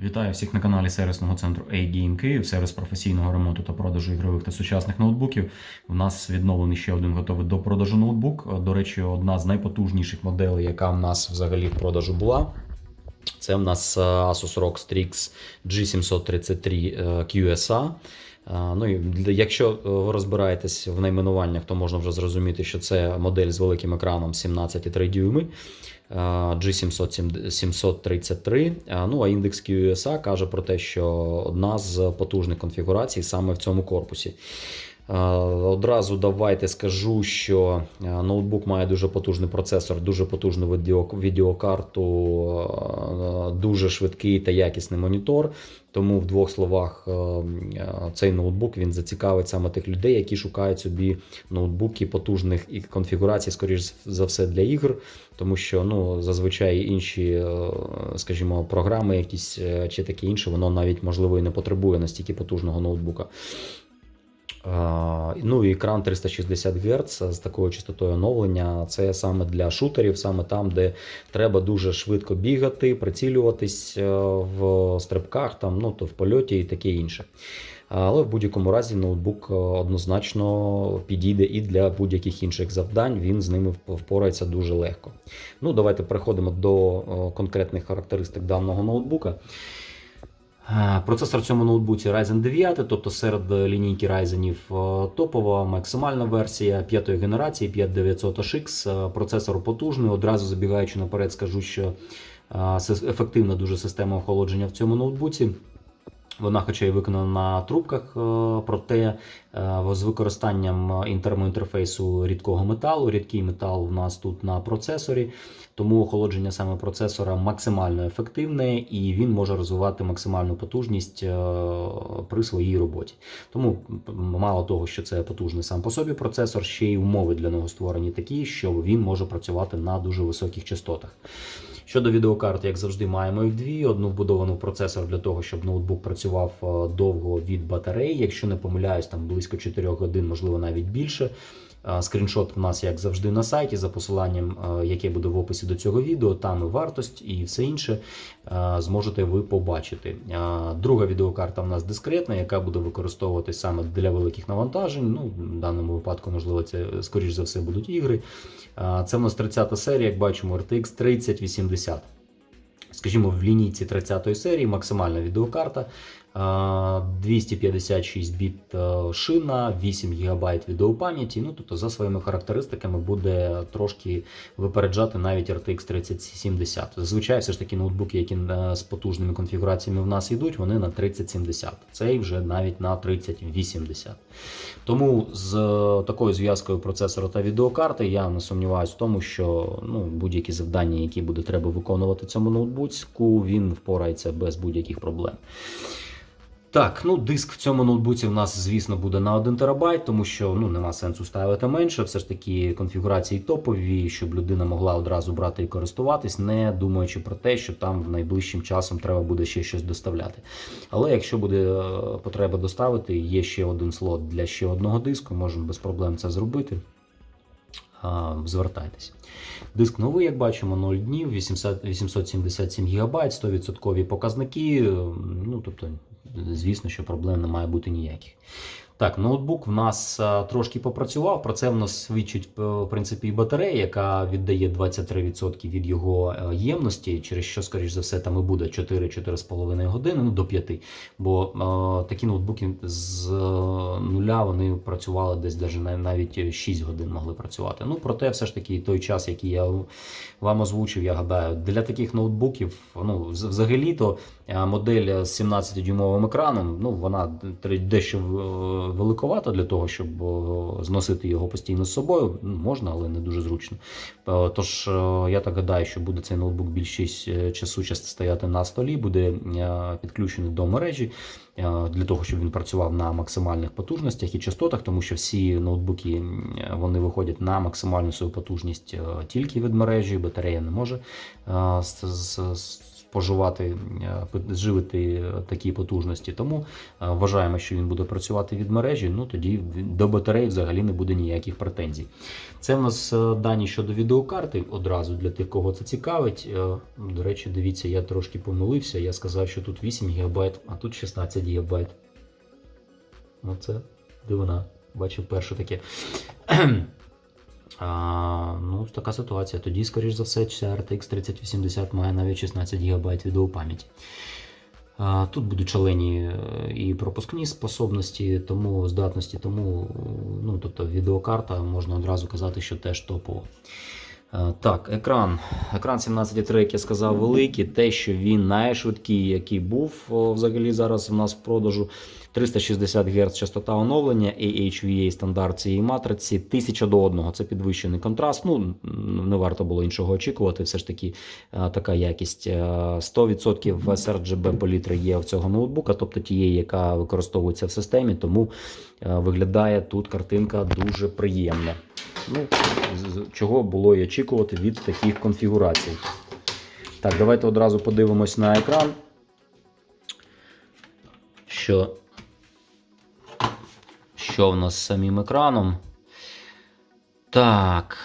Вітаю всіх на каналі сервісного центру A-Game Київ, сервіс професійного ремонту та продажу ігрових та сучасних ноутбуків. У нас відновлений ще один готовий до продажу ноутбук. До речі, одна з найпотужніших моделей, яка в нас взагалі в продажу була. Це в нас е, Asus ROG Strix G733 е, QSA. Е, Ну і якщо ви розбираєтесь в найменуваннях, то можна вже зрозуміти, що це модель з великим екраном 17,3 дюйми. Е, G733. Е, Ну а індекс QSA каже про те, що одна з потужних конфігурацій саме в цьому корпусі. Е, Одразу давайте скажу, що е, ноутбук має дуже потужний процесор, дуже потужну відеокарту, е, дуже швидкий та якісний монітор. Тому в двох словах цей ноутбук він зацікавить саме тих людей, які шукають собі ноутбуки потужних і конфігурацій, скоріш за все, для ігр, тому що ну зазвичай інші, скажімо, програми, якісь чи таке інше, воно навіть можливо і не потребує настільки потужного ноутбука. Ну і екран 360 Гц з такою частотою оновлення. Це саме для шутерів, саме там, де треба дуже швидко бігати, прицілюватись е, в стрибках, там, ну, то в польоті і таке інше. Але в будь-якому разі ноутбук е, однозначно підійде і для будь-яких інших завдань. Він з ними впорається дуже легко. Ну, давайте переходимо до е, конкретних характеристик даного ноутбука. Е, Процесор в цьому ноутбуці Ryzen 9, тобто серед лінійки Ryzen е, топова максимальна версія п'ятої генерації 5900HX. Е, Процесор потужний. Одразу забігаючи наперед, скажу, що ефективна дуже система охолодження в цьому ноутбуці. Вона, хоча й виконана на трубках, е, проте е, з використанням інтермоінтерфейсу рідкого металу. Рідкий метал у нас тут на процесорі, тому охолодження саме процесора максимально ефективне і він може розвивати максимальну потужність е, при своїй роботі. Тому мало того, що це потужний сам по собі процесор, ще й умови для нього створені такі, що він може працювати на дуже високих частотах. Щодо відеокарт, як завжди, маємо їх дві: одну вбудовану в процесор для того, щоб ноутбук працював е, довго від батареї. Якщо не помиляюсь, там близько 4 годин, можливо, навіть більше. Скріншот в нас, як завжди, на сайті за посиланням, яке буде в описі до цього відео. Там і вартість, і все інше зможете ви побачити. Друга відеокарта в нас дискретна, яка буде використовуватись саме для великих навантажень. Ну, в даному випадку, можливо, це скоріш за все будуть ігри. Це в нас 30-та серія, як бачимо, RTX 3080. Скажімо, в лінійці 30-ї серії максимальна відеокарта. Е, 256 біт е, шина, 8 ГБ відеопам'яті. Ну, тобто, за своїми характеристиками буде трошки випереджати навіть RTX 3070. Зазвичай все ж таки ноутбуки, які е, з потужними конфігураціями в нас йдуть, вони на 3070. Цей вже навіть на 3080. Тому з е, такою зв'язкою процесора та відеокарти я не сумніваюся в тому, що ну, будь-які завдання, які буде треба виконувати цьому ноутбуцьку, він впорається без будь-яких проблем. Так, ну диск в цьому ноутбуці в нас, звісно, буде на 1 терабайт, тому що ну нема сенсу ставити менше. Все ж таки конфігурації топові, щоб людина могла одразу брати і користуватись, не думаючи про те, що там в найближчим часом треба буде ще щось доставляти. Але якщо буде е, потреба доставити, є ще один слот для ще одного диску, можемо без проблем це зробити. А, Звертайтеся. Диск новий, як бачимо, 0 днів, 800 877 ГБ, 100% показники. е, Ну, тобто, звісно, що проблем не має бути ніяких. Так, ноутбук в нас а, трошки попрацював. Про це в нас свідчить е, в принципі і батарея, яка віддає 23% від його е, ємності, через що, скоріш за все, там і буде 4-4,5 години, ну до 5. Бо е, такі ноутбуки з е, нуля вони працювали десь навіть 6 годин могли працювати. Ну, проте, все ж таки, той час, який я вам озвучив, я гадаю, для таких ноутбуків, ну, взагалі-то е, модель з 17-дюймовим екраном, ну, вона дещо великовата для того, щоб е, зносити його постійно з собою. Ну, Можна, але не дуже зручно. Е, Тож, е, я так гадаю, що буде цей ноутбук більшість часу часто стояти на столі, буде підключений до мережі для того, щоб він працював на максимальних потужностях і частотах, тому що всі ноутбуки вони виходять на максимальну свою потужність тільки від мережі, батарея не може з- споживати, е, пи- живити е, такі потужності. Тому е, вважаємо, що він буде працювати від мережі. Ну тоді до батареї взагалі не буде ніяких претензій. Це в нас дані щодо відеокарти одразу для тих, кого це цікавить. До речі, дивіться, я трошки помилився. Я сказав, що тут 8 ГБ, а тут 16 ГБ. Оце дивина. Бачив перше таке. А, ну, така ситуація. Тоді, скоріш за все, RTX 3080 має навіть 16 ГБ відеопам'яті. Тут будуть шалені е, і пропускні способності, тому здатності, тому ну, тобто відеокарта можна одразу казати, що теж топово. Е, Так, екран. Екран 17.3, як я сказав, великий. Те, що він найшвидкий, який був взагалі зараз у нас в продажу. 360 Гц частота оновлення, AHVA стандарт цієї матриці, 1000 до 1. Це підвищений контраст. Ну, не варто було іншого очікувати. Все ж таки е, така якість. Е, 100% sRGB палітри є в цього ноутбука, тобто тієї, яка використовується в системі, тому е, виглядає тут картинка дуже приємна. Ну, чого було і очікувати від таких конфігурацій. Так, давайте одразу подивимось на екран. Що, що в нас з самим екраном? Так.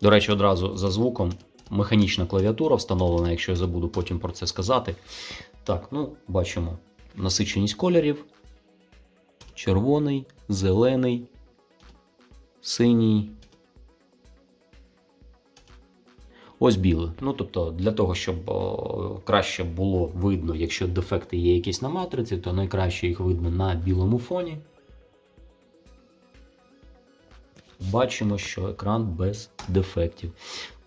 До речі, одразу за звуком механічна клавіатура встановлена, якщо я забуду потім про це сказати. Так, ну, бачимо насиченість кольорів: червоний, зелений, синій. Ось білий. Ну, тобто, для того, щоб о, краще було видно, якщо дефекти є якісь на матриці, то найкраще їх видно на білому фоні. Бачимо, що екран без дефектів.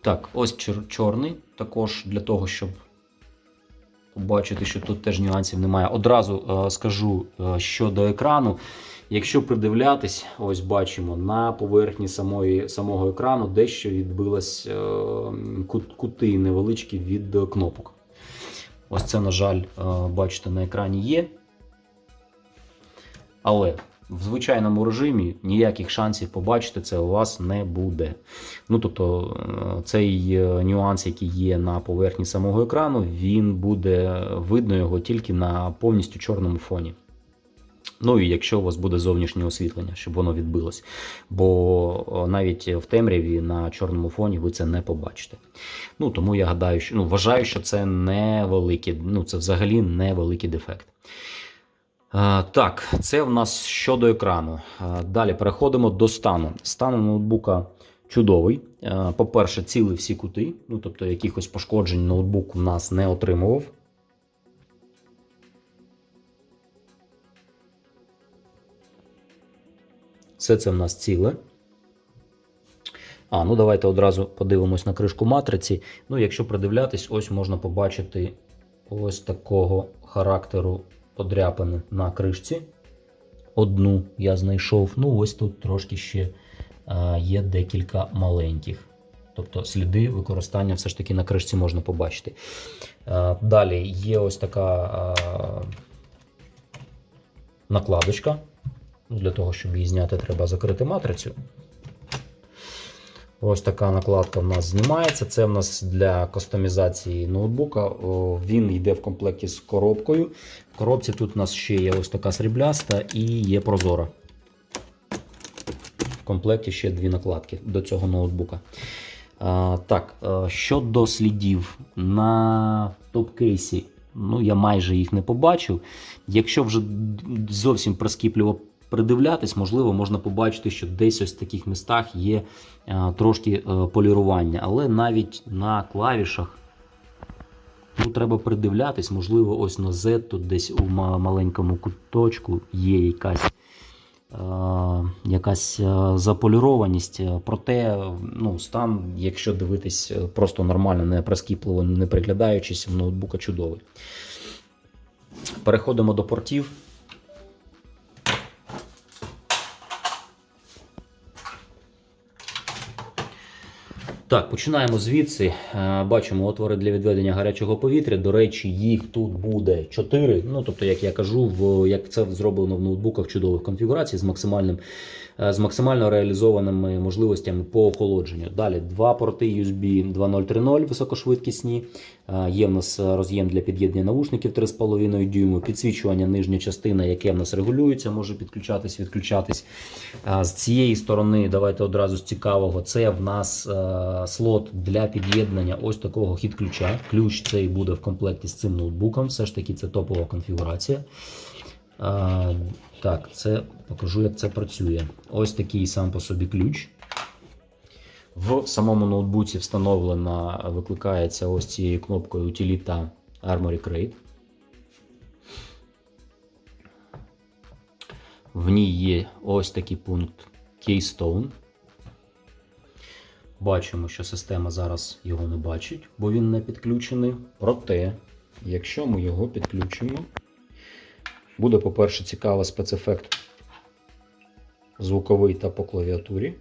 Так, ось чор- чорний, також для того, щоб побачити, що тут теж нюансів немає. Одразу е, скажу е, щодо екрану. Якщо придивлятись, ось бачимо на поверхні самої, самого екрану дещо відбилось е, кут, кути невеличкі від кнопок. Ось це, на жаль, бачите, на екрані є. Але в звичайному режимі ніяких шансів побачити це у вас не буде. Ну тобто е, цей е, нюанс, який є на поверхні самого екрану, він буде видно його тільки на повністю чорному фоні. Ну і якщо у вас буде зовнішнє освітлення, щоб воно відбилось. Бо навіть в темряві на чорному фоні ви це не побачите. Ну тому я гадаю, що ну, вважаю, що це невеликий, ну це взагалі невеликий дефект. Е, Так, це в нас щодо екрану. Е, Далі переходимо до стану. Стан ноутбука чудовий. Е, По-перше, ціли всі кути, ну тобто якихось пошкоджень ноутбук у нас не отримував. Все це в нас ціле. А, ну давайте одразу подивимось на кришку матриці. Ну, якщо придивлятись, ось можна побачити ось такого характеру подряпини на кришці. Одну я знайшов. Ну, ось тут трошки ще а, є декілька маленьких. Тобто сліди використання все ж таки на кришці можна побачити. А, далі є ось така а, накладочка. Для того, щоб її зняти, треба закрити матрицю. Ось така накладка в нас знімається. Це в нас для кастомізації ноутбука. Він йде в комплекті з коробкою. В коробці тут у нас ще є ось така срібляста і є прозора. В комплекті ще дві накладки до цього ноутбука. А, так, е, щодо слідів на топ-кейсі, ну я майже їх не побачив. Якщо вже зовсім прискіпливо придивлятись, можливо, можна побачити, що десь ось в таких містах є е, трошки е, полірування, але навіть на клавішах. Ну, треба придивлятись, можливо, ось на Z тут десь у маленькому куточку є якась, е, якась е, заполірованість. Проте, ну, стан, якщо дивитись просто нормально, не прискіпливо, не приглядаючись, в ноутбука чудовий. Переходимо до портів. Так, починаємо звідси. Е, Бачимо отвори для відведення гарячого повітря. До речі, їх тут буде 4. Ну, тобто, як я кажу, в, як це зроблено в ноутбуках чудових конфігурацій з максимальним з максимально реалізованими можливостями по охолодженню. Далі два порти USB 2.0.3.0 високошвидкісні. Е, Є в нас роз'єм для під'єднання навушників 3,5 дюйму, підсвічування нижня частина, яке в нас регулюється, може підключатись, відключатись. З цієї сторони, давайте одразу з цікавого, це в нас е, слот для під'єднання ось такого хід-ключа. Ключ цей буде в комплекті з цим ноутбуком. Все ж таки це топова конфігурація. Так, це покажу, як це працює. Ось такий сам по собі ключ. В самому ноутбуці встановлена, викликається ось цією кнопкою утиліта Armory Crate. В ній є ось такий пункт Keystone. Бачимо, що система зараз його не бачить, бо він не підключений. Проте, якщо ми його підключимо, буде, по-перше, цікавий спецефект звуковий та по клавіатурі.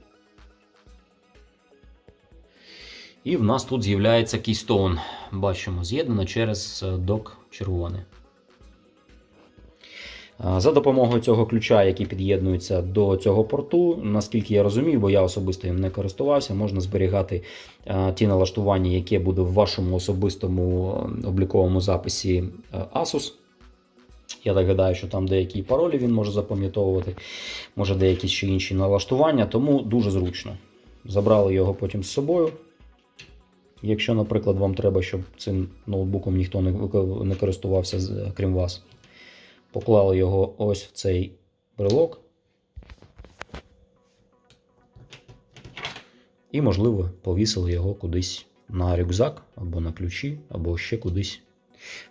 І в нас тут з'являється Keystone. Бачимо, з'єднано через е, док червоний. За допомогою цього ключа, який під'єднується до цього порту, наскільки я розумію, бо я особисто їм не користувався, можна зберігати а, ті налаштування, яке буде в вашому особистому е, обліковому записі е, Asus. Я так гадаю, що там деякі паролі він може запам'ятовувати, може деякі ще інші налаштування, тому дуже зручно. Забрали його потім з собою. Якщо, наприклад, вам треба, щоб цим ноутбуком ніхто не, користувався, крім вас, поклали його ось в цей брелок. І, можливо, повісили його кудись на рюкзак, або на ключі, або ще кудись.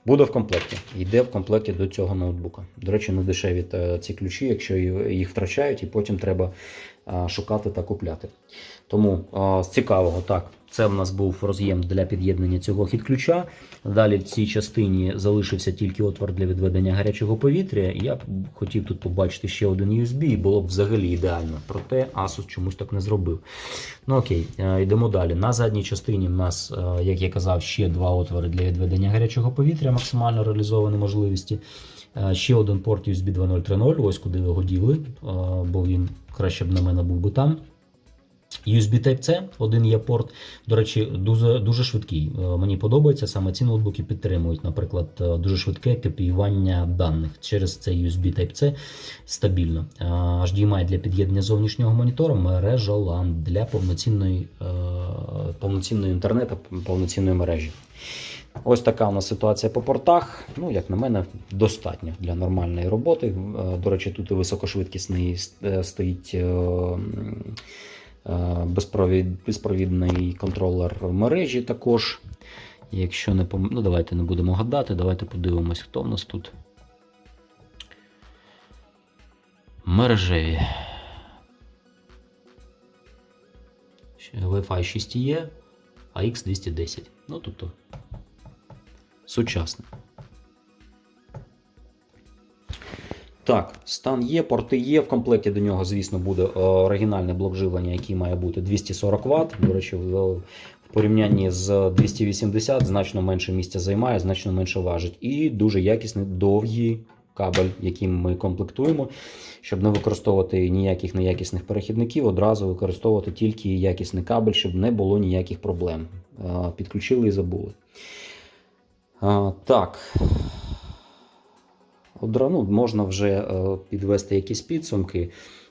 Буде в комплекті. Йде в комплекті до цього ноутбука. До речі, не дешеві ці ключі, якщо їх втрачають, і потім треба шукати та купляти. Тому з цікавого, так, це в нас був роз'єм для під'єднання цього хід-ключа. Далі в цій частині залишився тільки отвор для відведення гарячого повітря. Я б хотів тут побачити ще один USB, і було б взагалі ідеально. Проте Asus чомусь так не зробив. Ну окей, е, йдемо далі. На задній частині в нас, е, як я казав, ще два отвори для відведення гарячого повітря, максимально реалізовані можливості. Е, Ще один порт USB 2.0.3.0, ось куди його діли, бо він краще б на мене був би там. USB Type-C, один є порт. До речі, дуже, дуже швидкий. Е, Мені подобається, саме ці ноутбуки підтримують, наприклад, е, дуже швидке копіювання даних через цей USB Type-C стабільно. Е, HDMI для під'єднання зовнішнього монітора, мережа LAN для повноцінної, повноцінної інтернету, повноцінної мережі. Ось така у нас ситуація по портах. Ну, як на мене, достатньо для нормальної роботи. До речі, тут і високошвидкісний стоїть е, безпровідний контролер мережі також. Якщо не пом... ну, давайте не будемо гадати, давайте подивимось, хто в нас тут. Мережеві. Wi-Fi 6 є, AX 210. Ну, тобто сучасне. Так, стан є, порти є. В комплекті до нього, звісно, буде е, оригінальний блок живлення, який має бути 240 Вт. До речі, в, порівнянні з 280 значно менше місця займає, значно менше важить. І дуже якісний довгий кабель, яким ми комплектуємо, щоб не використовувати ніяких неякісних перехідників, одразу використовувати тільки якісний кабель, щоб не було ніяких проблем. Е, Підключили і забули. Так. Ну, можна вже е, підвести якісь підсумки.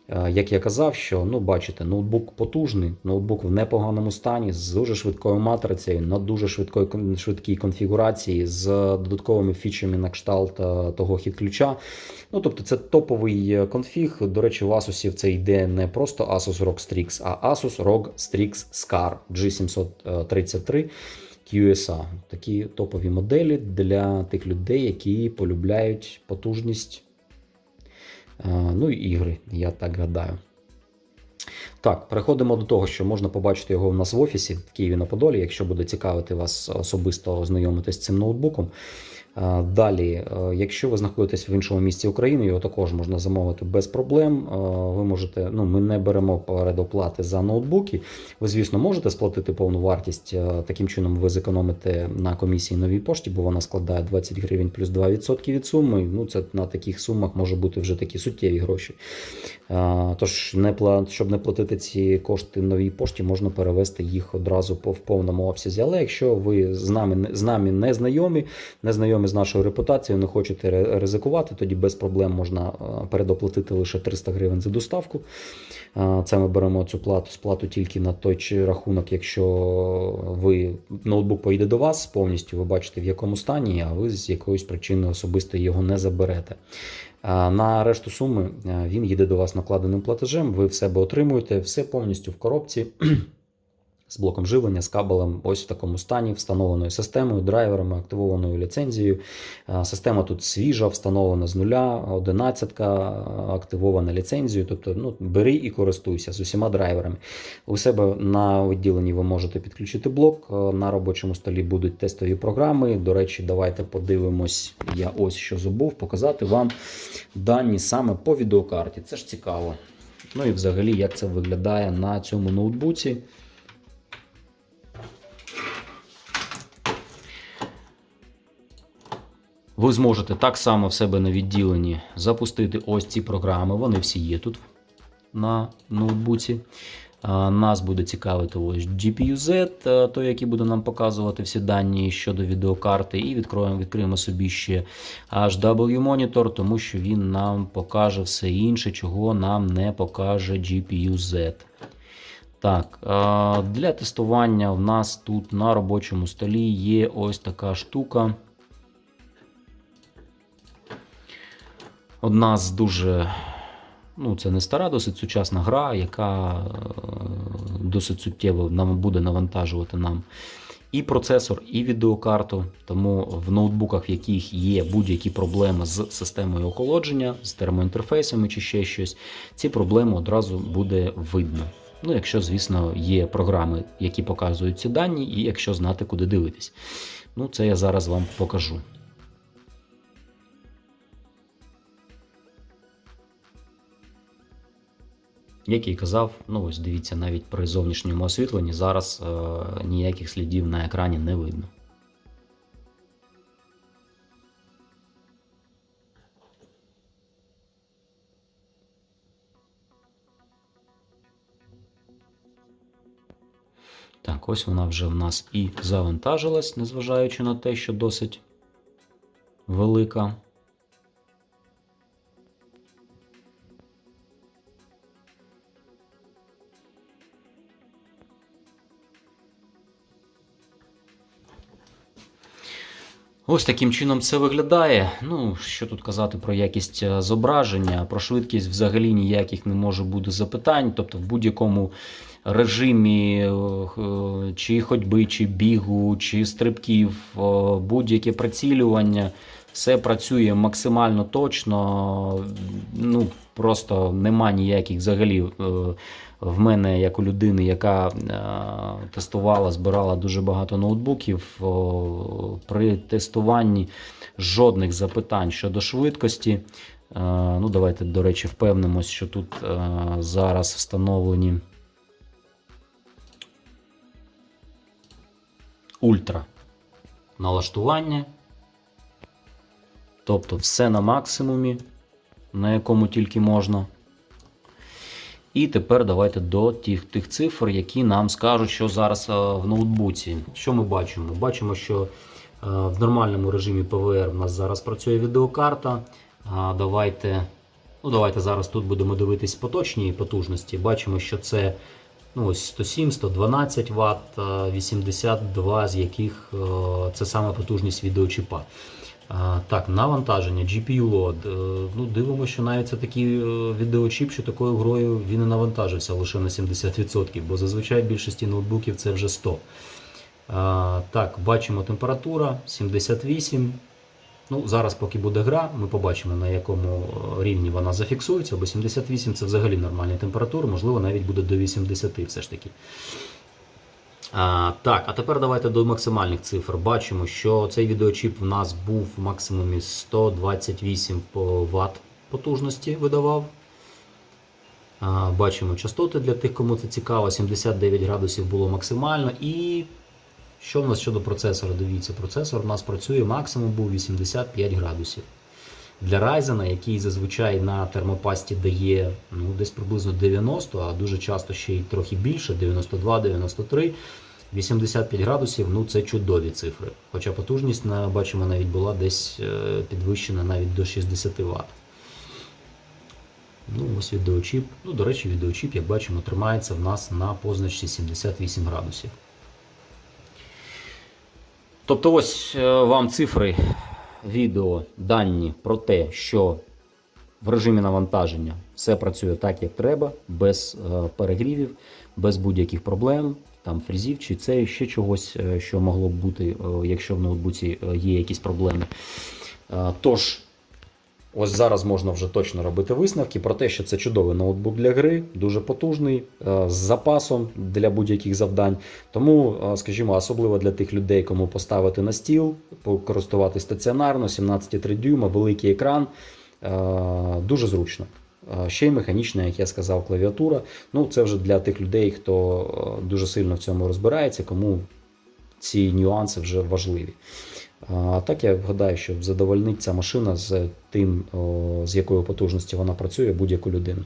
Е, як я казав, що ну, бачите, ноутбук потужний, ноутбук в непоганому стані, з дуже швидкою матрицею, на дуже швидкої, швидкій конфігурації, з додатковими фічами на кшталт е, того хід-ключа. Ну, тобто це топовий конфіг. До речі, в Asus це йде не просто Asus ROG Strix, а Asus ROG Strix Scar G733. QSA. Такі топові моделі для тих людей, які полюбляють потужність. е, Ну ігри, я так гадаю. Так, переходимо до того, що можна побачити його в нас в офісі в Києві на Подолі. Якщо буде цікавити вас особисто ознайомитись з цим ноутбуком, Далі, е, якщо ви знаходитесь в іншому місці України, його також можна замовити без проблем. Е, Ви можете, ну ми не беремо передоплати за ноутбуки. Ви, звісно, можете сплатити повну вартість. е, Таким чином, ви зекономите на комісії новій пошті, бо вона складає 20 гривень плюс 2% від суми. Ну, це на таких сумах може бути вже такі суттєві гроші. Е, Тож, не щоб не платити ці кошти новій пошті, можна перевести їх одразу в повному обсязі. Але якщо ви з нами з нами не знайомі, не знайомі з нашою репутацією, не хочете ризикувати, тоді без проблем можна е, передоплатити лише 300 гривень за доставку. Е, Це ми беремо цю плату сплату тільки на той рахунок, якщо ви ноутбук поїде до вас повністю, ви бачите в якому стані, а ви з якоїсь причини особисто його не заберете. На решту суми е, він їде до вас накладеним платежем. Ви в себе отримуєте все повністю в коробці з блоком живлення, з кабелем, ось в такому стані, встановленою системою, драйверами, активованою ліцензією. Система тут свіжа, встановлена з нуля, 11 активована ліцензією. Тобто, ну бери і користуйся з усіма драйверами. У себе на відділенні ви можете підключити блок. На робочому столі будуть тестові програми. До речі, давайте подивимось. Я ось що забув показати вам дані саме по відеокарті. Це ж цікаво. Ну і взагалі, як це виглядає на цьому ноутбуці. Ви зможете так само в себе на відділенні запустити ось ці програми. Вони всі є тут на ноутбуці. Нас буде цікавити ось GPU-Z, той, який буде нам показувати всі дані щодо відеокарти, і відкроємо, відкриємо собі ще HW монітор, тому що він нам покаже все інше, чого нам не покаже GPU-Z. Так, для тестування в нас тут на робочому столі є ось така штука. Одна з дуже, ну це не стара, досить сучасна гра, яка е, досить суттєво нам буде навантажувати нам і процесор, і відеокарту. Тому в ноутбуках, в яких є будь-які проблеми з системою охолодження, з термоінтерфейсами чи ще щось, ці проблеми одразу буде видно. Ну, якщо, звісно, є програми, які показують ці дані, і якщо знати, куди дивитись. Ну, це я зараз вам покажу. Як і казав, ну ось дивіться, навіть при зовнішньому освітленні зараз е, ніяких слідів на екрані не видно. Так, ось вона вже в нас і завантажилась, незважаючи на те, що досить велика. Ось таким чином це виглядає. Ну, що тут казати про якість е, зображення, про швидкість взагалі ніяких не може бути запитань. Тобто в будь-якому режимі е, чи ходьби, чи бігу, чи стрибків, е, будь-яке прицілювання, все працює максимально точно. Ну, просто нема ніяких взагалі. В мене, як у людини, яка е, тестувала, збирала дуже багато ноутбуків, при тестуванні жодних запитань щодо швидкості. Е, ну, давайте, до речі, впевнимось, що тут е, зараз встановлені ультра налаштування. Тобто все на максимумі, на якому тільки можна. І тепер давайте до тих, тих цифр, які нам скажуть, що зараз е, в ноутбуці. Що ми бачимо? Бачимо, що е, в нормальному режимі PVR в нас зараз працює відеокарта. Давайте, ну, давайте зараз тут будемо дивитись поточні потужності. Бачимо, що це ну, ось 107, 112 Вт, е, 82 з яких е, це саме потужність відеочіпа. Так, навантаження, GPU load. Е, Ну, дивимося, що навіть це такий е, відеочіп, що такою грою він і навантажився лише на 70%, бо зазвичай більшості ноутбуків це вже 100. Так, бачимо температура 78. Ну, Зараз, поки буде гра, ми побачимо, на якому е, рівні вона зафіксується, бо 78 це взагалі нормальна температура, можливо, навіть буде до 80 все ж таки. А, так, а тепер давайте до максимальних цифр. Бачимо, що цей відеочіп в нас був в максимумі 128 Вт потужності видавав. А, бачимо частоти для тих, кому це цікаво. 79 градусів було максимально. І що в нас щодо процесора? Дивіться, процесор у нас працює, максимум був 85 градусів. Для Ryzen, який зазвичай на термопасті дає ну, десь приблизно 90, а дуже часто ще й трохи більше, 92-93, 85 градусів ну це чудові цифри. Хоча потужність бачимо навіть була десь е, підвищена навіть до 60 Вт. Ну, ось відеочіп. Ну, до речі, відеочіп, як бачимо, тримається в нас на позначці 78 градусів. Тобто, ось е, вам цифри відео, дані про те, що в режимі навантаження все працює так, як треба, без е, перегрівів, без будь-яких проблем, там фрізів чи це ще чогось, е, що могло б бути, е, якщо в ноутбуці є якісь проблеми. Тож, ось зараз можна вже точно робити висновки про те, що це чудовий ноутбук для гри, дуже потужний, е, з запасом для будь-яких завдань. Тому, е, скажімо, особливо для тих людей, кому поставити на стіл, покористуватись стаціонарно, 17,3 дюйма, великий екран. Е, Дуже зручно. Ще й механічна, як я сказав, клавіатура. Ну, це вже для тих людей, хто дуже сильно в цьому розбирається, кому ці нюанси вже важливі. А так я гадаю, що задовольнить ця машина з тим, з якою потужністю вона працює будь-яку людину.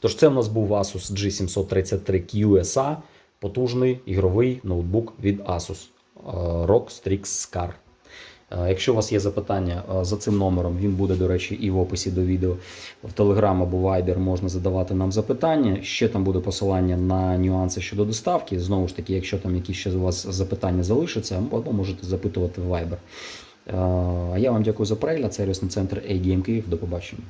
Тож це в нас був Asus G733 QSA, потужний ігровий ноутбук від Asus е, ROG Strix Scar. Е, Якщо у вас є запитання е, за цим номером, він буде, до речі, і в описі до відео. В Telegram або Viber можна задавати нам запитання. Ще там буде посилання на нюанси щодо доставки. Знову ж таки, якщо там якісь ще у вас запитання залишаться, або можете запитувати в Viber. Е, А я вам дякую за перегляд. Сервісний центр A-Game Київ. До побачення.